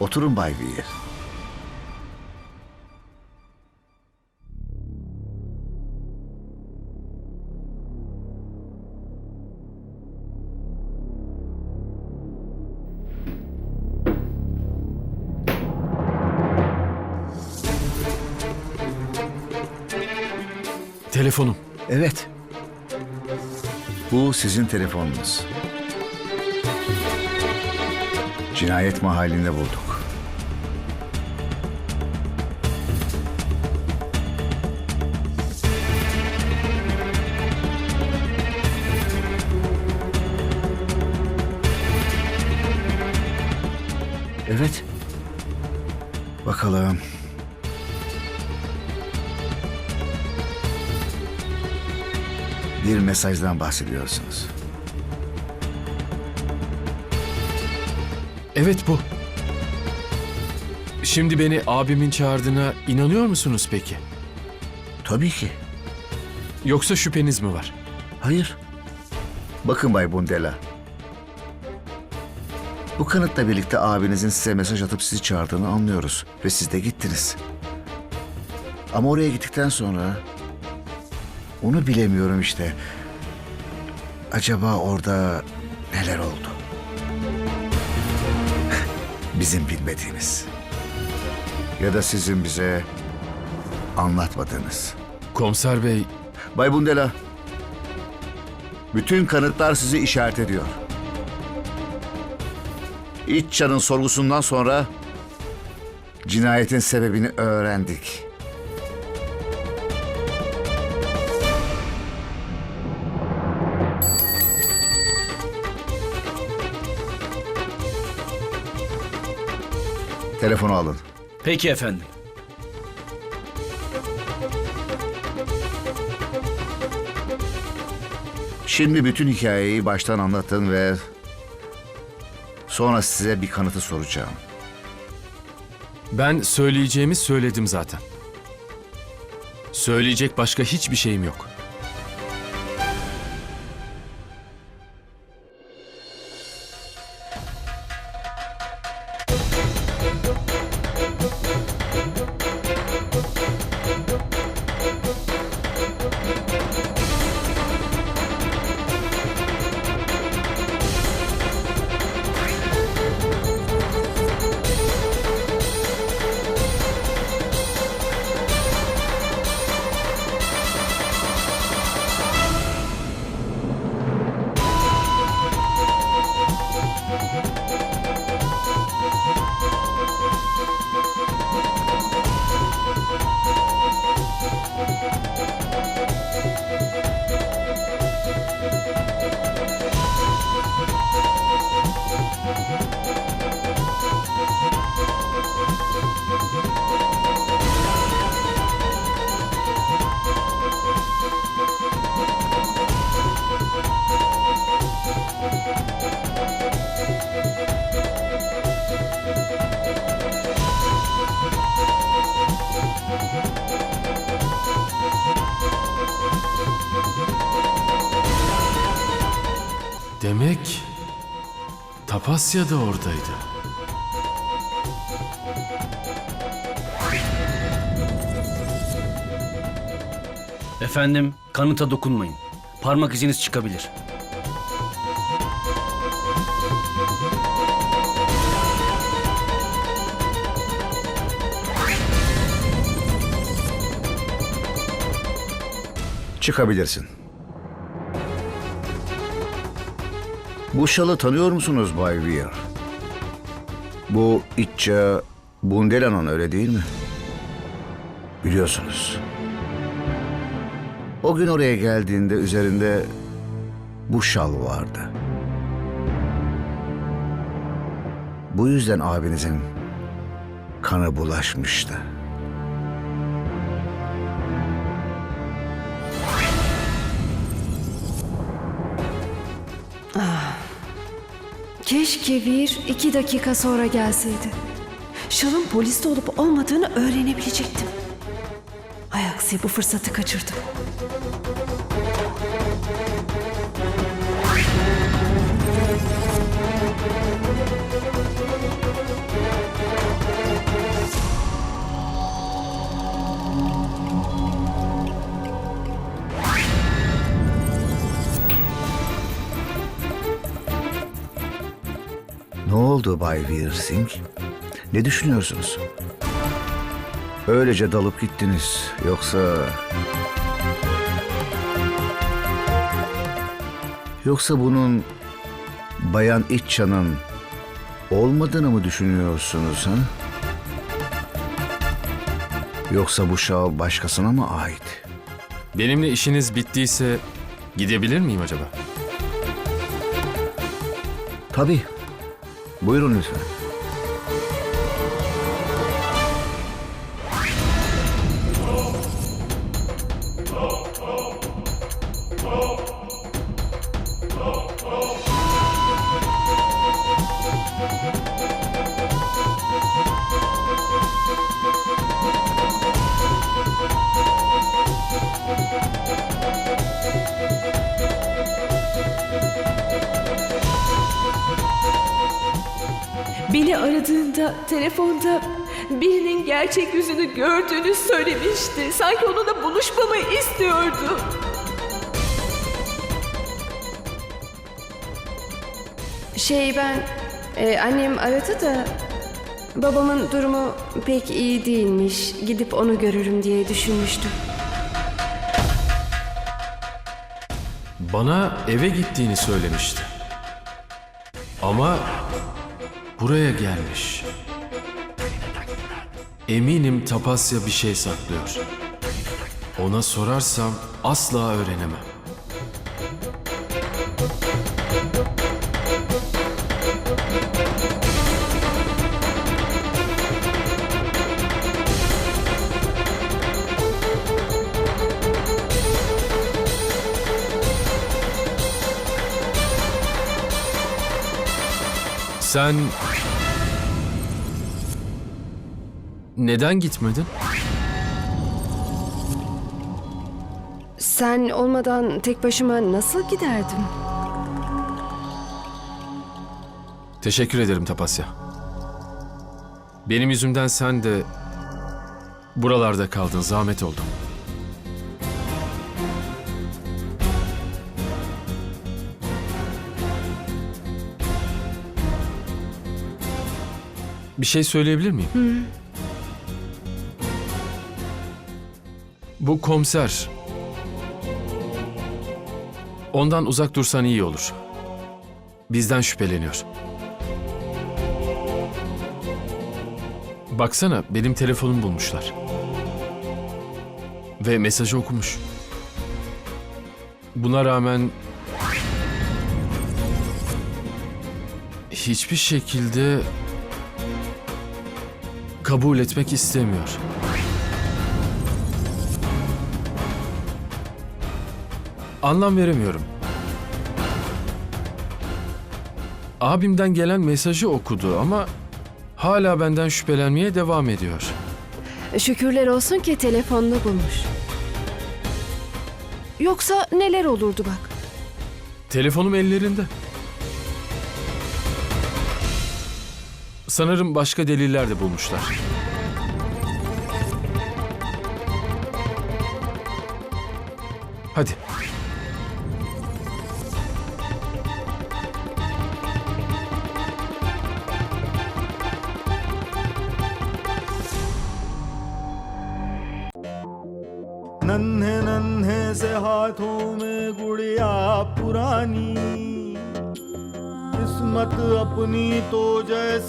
Oturun Bay Weir. Telefonum. Evet. Bu sizin telefonunuz. Cinayet mahallinde bulduk. Evet. Bakalım. Bir mesajdan bahsediyorsunuz. Evet bu. Şimdi beni abimin çağırdığına inanıyor musunuz peki? Tabii ki. Yoksa şüpheniz mi var? Hayır. Bakın Bay Bundela. Bu kanıtla birlikte abinizin size mesaj atıp sizi çağırdığını anlıyoruz. Ve siz de gittiniz. Ama oraya gittikten sonra... Onu bilemiyorum işte. Acaba orada neler oldu? Bizim bilmediğimiz. Ya da sizin bize anlatmadığınız. Komiser bey, Bay Bundela, bütün kanıtlar sizi işaret ediyor. İçcan'ın sorgusundan sonra cinayetin sebebini öğrendik. Telefonu alın. Peki efendim. Şimdi bütün hikayeyi baştan anlatın ve sonra size bir kanıtı soracağım. ben söyleyeceğimi söyledim zaten. Söyleyecek başka hiçbir şeyim yok. Tapasya da oradaydı. Efendim kanıta dokunmayın. Parmak iziniz çıkabilir. Çıkabilirsin. Bu şalı tanıyor musunuz Bay Weir? Bu İtça Bundela'nın öyle değil mi? Biliyorsunuz. O gün oraya geldiğinde üzerinde bu şal vardı. Bu yüzden abinizin kanı bulaşmıştı. Keşke bir iki dakika sonra gelseydi. Şal'ın poliste olup olmadığını öğrenebilecektim. Ay aksi bu fırsatı kaçırdım. Ne oldu Bay Veer Singh? Ne düşünüyorsunuz? Öylece dalıp gittiniz. Yoksa... Yoksa bunun Bayan İçcan'ın olmadığını mı düşünüyorsunuz ha? Yoksa bu şal başkasına mı ait? Benimle işiniz bittiyse gidebilir miyim acaba? Tabii. Buyurun lütfen. Beni aradığında telefonda birinin gerçek yüzünü gördüğünü söylemişti. Sanki onunla buluşmamı istiyordu. Şey ben... e, annem aradı da... Babamın durumu pek iyi değilmiş. Gidip onu görürüm diye düşünmüştüm. Bana eve gittiğini söylemişti. Ama buraya gelmiş. Eminim Tapasya bir şey saklıyor. Ona sorarsam asla öğrenemem. Sen neden gitmedin? Sen olmadan tek başıma nasıl giderdim? Teşekkür ederim Tapasya. Benim yüzümden sen de buralarda kaldın, zahmet oldu. Bir şey söyleyebilir miyim? Bu komiser. Ondan uzak dursan iyi olur. Bizden şüpheleniyor. Baksana benim telefonumu bulmuşlar. Ve mesajı okumuş. Buna rağmen hiçbir şekilde kabul etmek istemiyor. Anlam veremiyorum. Abimden gelen mesajı okudu ama hala benden şüphelenmeye devam ediyor. Şükürler olsun ki telefonunu bulmuş. Yoksa neler olurdu bak. Telefonum ellerinde. Sanırım başka deliller de bulmuşlar. Hadi. नन्हे नन्हे से हाथों में गुड़िया पुरानी किस्मत अपनी तो जैसे